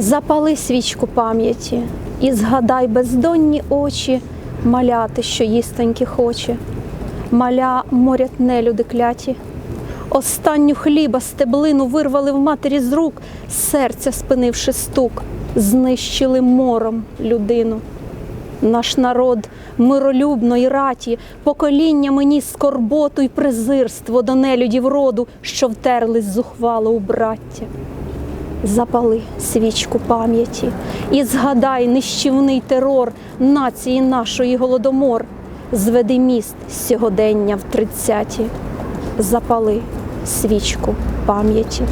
Запали свічку пам'яті і згадай бездонні очі маляти, що їстоньки хоче, маля морять нелюди кляті. Останню хліба стеблину вирвали в матері з рук, серця спинивши стук, знищили мором людину. Наш народ миролюбної раті, поколіннями ніс скорботу й презирство до нелюдів роду, що втерлись зухвало у браття. Запали свічку пам'яті і згадай нищівний терор нації нашої голодомор. Зведи міст сьогодення в тридцяті. Запали свічку пам'яті.